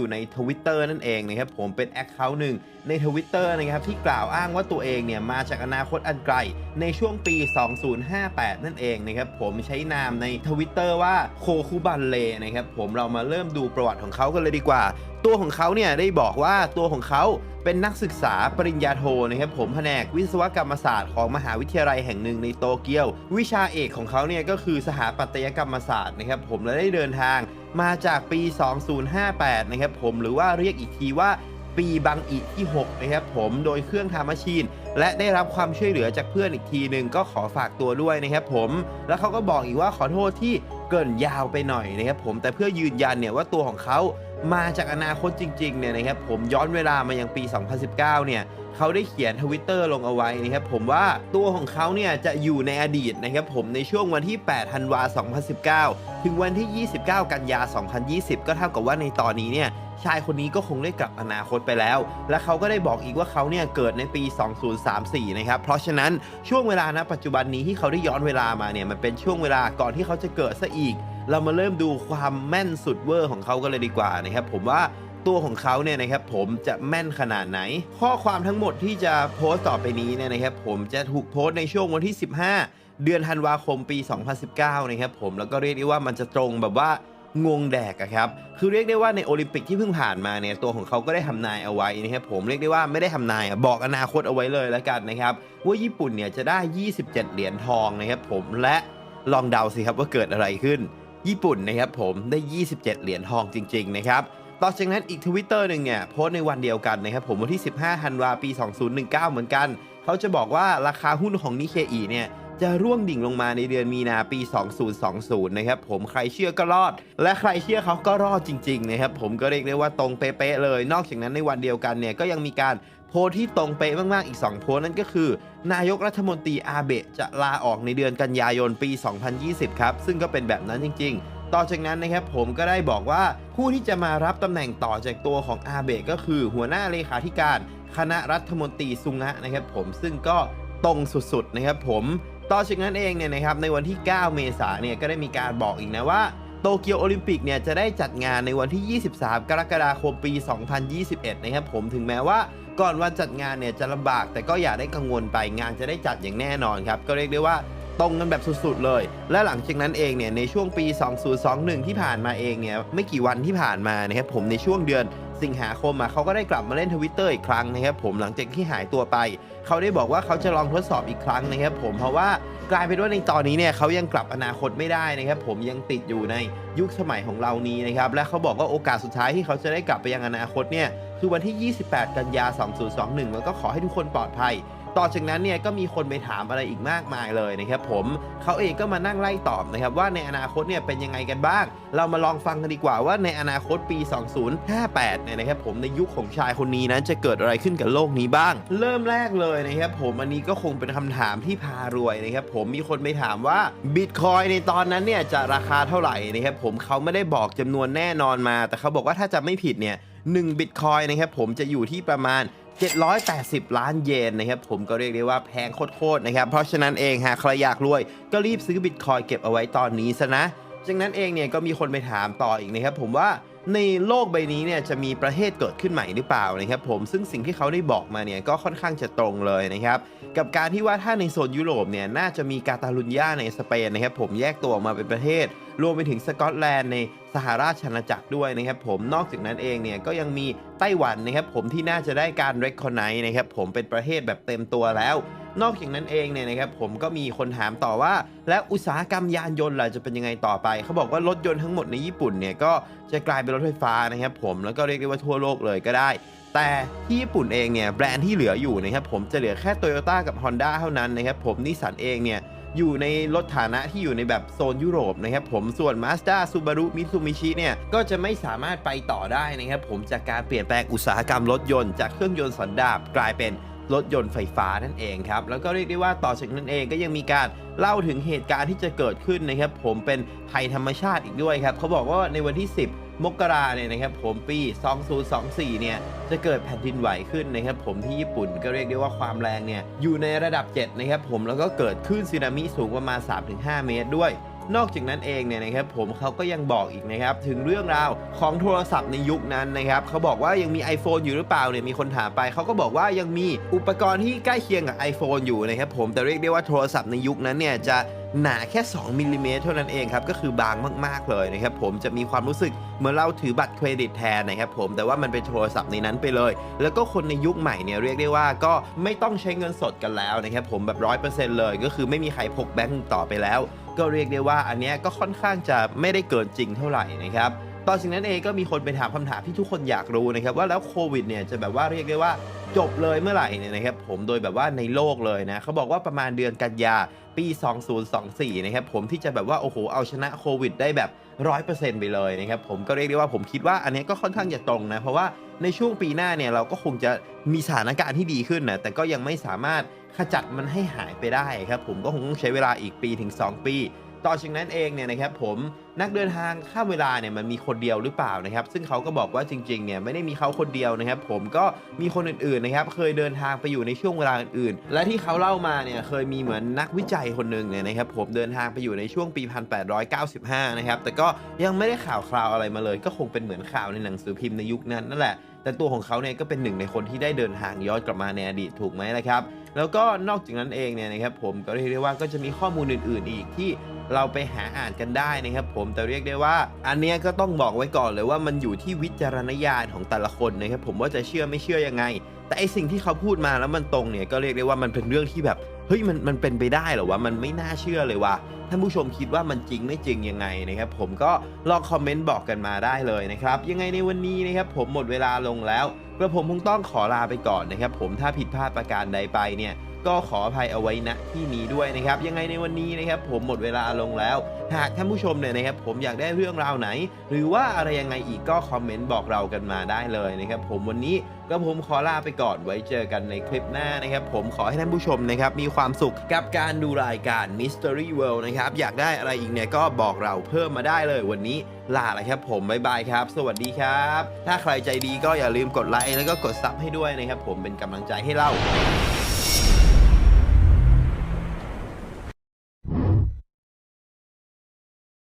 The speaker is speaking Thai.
อยู่ในทวิตเตอร์นั่นเองนะครับผมเป็นแอคเคาท์หนึ่งในทวิตเตอร์นะครับที่กล่าวอ้างว่าตัวเองเนี่ยมาจากอนาคตอันไกล ในช่วงปี 2058 นั่นเองนะครับผมใช้นามในทวิตเตอร์ว่าโคคุบันเลนะครับผมเรามาเริ่มดูประวัติของเขากันเลยดีกว่า ตัวของเขาเนี่ยได้บอกว่าตัวของเขาเป็นนักศึกษาปริญญาโทนะครับผมแผนกวิศวกรรมศาสตร์ของมหาวิทยาลัยแห่งหนึ่งในโตเกียว วิชาเอกของเขาเนี่ยก็คือสถาปัตยกรรมศาสตร์นะครับผมและได้เดินทาง มาจากปี 2058 นะครับผมหรือว่าเรียกอีกทีว่าปีบังอีที่ 6 นะครับผมโดยเครื่องทำมาชีน และได้รับความช่วยเหลือจากเพื่อนอีกทีหนึ่งก็ขอฝากตัวด้วยนะครับผม แล้วเขาก็บอกอีกว่าขอโทษที่ เกินยาวไปหน่อยนะครับผมแต่เพื่อยืนยันเนี่ยว่าตัวของเขามาจากอนาคตจริงๆเนี่ยนะครับผมย้อนเวลามายังปี 2019 เนี่ยเขาได้เขียนทวิตเตอร์ลงเอาไว้นะครับผมว่าตัวของเขาเนี่ยจะอยู่ในอดีตนะครับผมในช่วงวันที่ 8 ธันวา 2019 ถึงวันที่ 29 กันยา 2020 ก็เท่ากับว่าในตอนนี้เนี่ยชายคนนี้ก็คงได้กลับอนาคตไปแล้ว และเขาก็ได้บอกอีกว่าเขาเนี่ยเกิดในปี 2034 นะครับ เพราะฉะนั้นช่วงเวลาณปัจจุบันนี้ที่เขาได้ย้อนเวลามาเนี่ยมันเป็นช่วงเวลาก่อนที่เขาจะเกิดซะอีกเรามาเริ่มดูความแม่นสุดเวอร์ของเขากันเลยดีกว่านะครับ ผมว่าตัวของเขาเนี่ยนะครับผมจะแม่นขนาดไหน ข้อความทั้งหมดที่จะโพสต์ต่อไปนี้เนี่ยนะครับผมจะถูกโพสต์ในช่วงวันที่ 15 เดือนธันวาคมปี 2019 นะครับผมแล้วก็เรียกได้ว่ามันจะตรงแบบว่างงแดกอะครับ คือเรียกได้ว่าในโอลิมปิกที่เพิ่งผ่านมาเนี่ยตัวของเขาก็ได้ทำนายเอาไว้นะครับผมเรียกได้ว่าไม่ได้ทำนายบอกอนาคตเอาไว้เลยแล้วกันนะครับว่าญี่ปุ่นเนี่ยจะได้ 27 เหรียญทองนะครับผมและ ลองเดาสิครับว่าเกิดอะไรขึ้น ญี่ปุ่นนะครับผมได้ 27 เหรียญทองจริง ๆ นะครับต่อจากนั้นอีกทวิตเตอร์หนึ่งเนี่ยโพสในวันเดียวกันนะครับผมวันที่ 15ธันวาปี 2019 เหมือนกัน เขาจะบอกว่าราคาหุ้นของนิเคอีเนี่ย จะร่วงดิ่งลงมาในเดือนมีนาปี 2020 นะครับผมใครเชื่อก็รอด และใครเชื่อเขาก็รอดจริงๆนะครับผมก็เรียกได้ว่าตรงเป๊ะๆเลย นอกจากนั้นในวันเดียวกันเนี่ยก็ยังมีการโพที่ตรงเป๊ะมากๆ อีก 2 โพนั่นก็คือ นายกรัฐมนตรีอาเบะจะลาออกในเดือนกันยายนปี 2020 ครับ ซึ่งก็เป็นแบบนั้นจริง ๆ ต่อจากนั้นนะครับผมก็ได้บอกว่าผู้ที่จะมารับตำแหน่งต่อจากตัวของอาเบะก็คือ หัวหน้าเลขาธิการ คณะรัฐมนตรีซุงะนะครับผมซึ่งก็ตรงสุดๆนะครับผม ต่อจากนั้นเองเนี่ยนะครับในวันที่ 9 เมษายนเนี่ยก็ได้มีการบอกอีกนะว่าโตเกียวโอลิมปิกเนี่ยจะได้จัดงานในวันที่ 23 กรกฎาคมปี 2021 นะครับผมถึงแม้ว่าก่อนวันจัดงานเนี่ยจะลำบาก แต่ก็อย่าได้กังวลไปงานจะได้จัดอย่างแน่นอนครับ ก็เรียกได้ว่าตรงกันแบบสุดๆเลย และหลังจากนั้นเองเนี่ยในช่วงปี 2021 ที่ผ่านมาเองเนี่ยไม่กี่วันที่ผ่านมานะครับผมในช่วงเดือน สิงหาคมอะเขาก็ได้กลับมาเล่นทวิตเตอร์อีกครั้งนะครับผมหลังจากที่หายตัวไป เขาได้บอกว่าเขาจะลองทดสอบอีกครั้งนะครับผมเพราะว่ากลายเป็นว่าในตอนนี้เนี่ยเขายังกลับอนาคตไม่ได้นะครับผมยังติดอยู่ในยุคสมัยของเรานี้นะครับและเขาบอกว่าโอกาสสุดท้ายที่เขาจะได้กลับไปยังอนาคตเนี่ยคือวันที่ 28 กันยา 2021 แล้วก็ขอให้ทุกคนปลอดภัย ต่อจากนั้นเนี่ยก็มีคนไปถามอะไรอีกมากมายเลยนะครับผมเขาเองก็มานั่งไล่ตอบนะครับว่าในอนาคตเนี่ยเป็นยังไงกันบ้าง เรามาลองฟังกันดีกว่าว่าในอนาคตปี 2058 เนี่ยนะครับผมในยุคของชายคนนี้นั้นจะเกิดอะไรขึ้นกับโลกนี้บ้าง เริ่มแรกเลยนะครับผมอันนี้ก็คงเป็นคำถามที่พารวยนะครับผมมีคนไปถามว่าบิตคอยในตอนนั้นเนี่ยจะราคาเท่าไหร่นะครับผมเขาไม่ได้บอกจำนวนแน่นอนมา แต่เขาบอกว่าถ้าจะไม่ผิดเนี่ย1บิตคอยนะครับผมจะอยู่ที่ประมาณ 780 ล้านเยนนะครับผมก็เรียกได้ว่าแพงโคตรๆนะครับเพราะฉะนั้นเองหากใครอยากรวยก็รีบซื้อบิตคอยเก็บเอาไว้ตอนนี้ซะนะ จากนั้นเองเนี่ยก็มีคนไปถามต่ออีกนะครับผมว่าในโลกใบนี้เนี่ยจะมีประเทศเกิดขึ้นใหม่หรือเปล่านะครับผมซึ่งสิ่งที่เขาได้บอกมาเนี่ยก็ค่อนข้างจะตรงเลยนะครับกับการที่ว่าถ้าในโซนยุโรปเนี่ยน่าจะมีกาตาลุญญาในสเปนนะครับผมแยกตัวออกมาเป็นประเทศ รวมไปถึงสกอตแลนด์ในสหราชอาณาจักรด้วยนะครับผมนอกจากนั้นเองเนี่ยก็ยังมีไต้หวันนะครับผมที่น่าจะได้การ recognize นะครับผมเป็นประเทศแบบเต็มตัวแล้ว นอกจากนั้นเองเนี่ยนะครับผมก็มีคนถามต่อว่า แล้วอุตสาหกรรมยานยนต์ล่ะจะเป็นยังไงต่อไป เขาบอกว่ารถยนต์ทั้งหมดในญี่ปุ่นเนี่ยก็จะกลายเป็นรถไฟฟ้านะครับผมแล้วก็เรียกได้ว่าทั่วโลกเลยก็ได้ แต่ที่ญี่ปุ่นเองเนี่ยแบรนด์ที่เหลืออยู่นะครับผมจะเหลือแค่ Toyota กับ Honda เท่านั้นนะครับผมนิสสันเองเนี่ยอยู่ในรถฐานะที่อยู่ในแบบโซนยุโรปนะครับผมส่วน Mazda Subaru Mitsubishi เนี่ยก็จะไม่สามารถไปต่อได้นะครับผมจากการเปลี่ยนแปลงอุตสาหกรรมรถยนต์จากเครื่องยนต์สันดาปกลายเป็น รถยนต์ไฟฟ้านั่นเองครับแล้วก็เรียกได้ว่าต่อจากนั้นเองก็ยังมีการเล่าถึงเหตุการณ์ที่จะเกิดขึ้นนะครับผมเป็นภัยธรรมชาติอีกด้วยครับเขาบอกว่าในวันที่ 10 มกราเนี่ยนะครับผมปี 2024 เนี่ยจะเกิดแผ่นดินไหวขึ้นนะครับผมที่ญี่ปุ่นก็เรียกได้ว่าความแรงเนี่ยอยู่ในระดับ 7 นะครับผมแล้วก็เกิดคลื่นสึนามิสูงประมาณ 3-5 เมตรด้วย นอกจากนั้นเองเนี่ยนะครับผมเขาก็ยังบอกอีกนะครับถึงเรื่องราวของโทรศัพท์ในยุคนั้นนะครับเขาบอกว่ายังมี iPhone อยู่หรือเปล่าเนี่ยมีคนถามไปเขาก็บอกว่ายังมีอุปกรณ์ที่ใกล้เคียงกับ iPhone อยู่นะครับผมแต่เรียกได้ว่าโทรศัพท์ในยุคนั้นเนี่ยจะ หนาแค่ 2มิลลิเมตรเท่านั้นเองครับ ก็คือบางมากๆเลยนะครับผมจะมีความรู้สึกเหมือนเราถือบัตรเครดิตแทนนะครับผมแต่ว่ามันเป็นโทรศัพท์ในนั้นไปเลย แล้วก็คนในยุคใหม่เนี่ยเรียกได้ว่าก็ไม่ต้องใช้เงินสดกันแล้วนะครับผมแบบร้อยเปอร์เซ็นต์เลย ก็คือไม่มีใครพกแบงก์ต่อไปแล้ว ก็เรียกได้ว่าอันเนี้ยก็ค่อนข้างจะไม่ได้เกินจริงเท่าไหร่นะครับ ตอนสิ่งนั้นเองก็มีคนไปถามคำถามที่ทุกคนอยากรู้นะครับว่าแล้วโควิดเนี่ยจะแบบว่าเรียกได้ว่าจบเลยเมื่อไหร่เนี่ยนะครับผมโดยแบบว่าในโลกเลยนะเขาบอกว่าประมาณเดือนกันยาปี 2024 นะครับผมที่จะแบบว่าโอ้โหเอาชนะโควิดได้แบบร้อยเปอร์เซ็นต์ไปเลยนะครับผมก็เรียกได้ว่าผมคิดว่าอันนี้ก็ค่อนข้างจะตรงนะเพราะว่าในช่วงปีหน้าเนี่ยเราก็คงจะมีสถานการณ์ที่ดีขึ้นนะแต่ก็ยังไม่สามารถขจัดมันให้หายไปได้ครับผมก็คงต้องใช้เวลาอีกปีถึง 2 ปี ต่อจากนั้นเองเนี่ยนะครับผมนักเดินทางข้ามเวลาเนี่ยมันมีคนเดียวหรือเปล่านะครับ ซึ่งเขาก็บอกว่าจริงๆเนี่ยไม่ได้มีเขาคนเดียวนะครับ ผมก็มีคนอื่นๆนะครับ เคยเดินทางไปอยู่ในช่วงเวลาอื่นๆ และที่เขาเล่ามาเนี่ยเคยมีเหมือนนักวิจัยคนหนึ่งเนี่ยนะครับ ผมเดินทางไปอยู่ในช่วงปี 1895 นะครับ แต่ก็ยังไม่ได้ข่าวคราวอะไรมาเลย ก็คงเป็นเหมือนข่าวในหนังสือพิมพ์ในยุคนั้นนั่นแหละแต่ตัวของเขาเนี่ยก็เป็นหนึ่งในคนที่ได้เดินทางย้อนกลับมาในอดีตถูกไหมละครับ แล้วก็นอกจากนั้นเองเนี่ยนะครับผมก็เรียกได้ว่าก็จะมีข้อมูลอื่น ๆ อีกที่เราไปหาอ่านกันได้นะครับผมแต่เรียกได้ว่า อันเนี้ยก็ต้องบอกไว้ก่อนเลยว่ามันอยู่ที่วิจารณญาณของแต่ละคนนะครับผมว่าจะเชื่อไม่เชื่อยังไง แต่ไอสิ่งที่เขาพูดมาแล้วมันตรงเนี่ยก็เรียกได้ว่ามันเป็นเรื่องที่แบบเฮ้ยมันมันเป็นไปได้เหรอวะมันไม่น่าเชื่อเลยว่ะท่านผู้ชมคิดว่ามันจริงไม่จริงยังไงนะครับ ผมก็ลองคอมเมนต์บอกกันมาได้เลยนะครับ ยังไงในวันนี้นะครับผมหมดเวลาลงแล้วกระผมคงต้องขอลาไปก่อนนะครับผมถ้าผิดพลาดประการใดไปเนี่ยก็ขออภัยเอาไว้ณที่นี้ด้วยนะครับ ยังไงในวันนี้นะครับผมหมดเวลาลงแล้ว หากท่านผู้ชมเนี่ยนะครับผมอยากได้เรื่องราวไหน หรือว่าอะไรยังไงอีกก็คอมเมนต์บอกเรากันมาได้เลยนะครับผมวันนี้ก็ผมขอลาไปก่อนไว้เจอกันในคลิปหน้านะครับ ผมขอให้ท่านผู้ชมนะครับมีความสุขกับการดูรายการ Mystery World นะครับอยากได้อะไรอีกเนี่ยก็บอกเราเพิ่มมาได้เลยวันนี้ลาเลยครับผมบ๊ายบายครับ สวัสดีครับ ถ้าใครใจดีก็อย่าลืมกดไลค์แล้วก็กดซับให้ด้วยนะครับผมเป็นกำลังใจให้เรา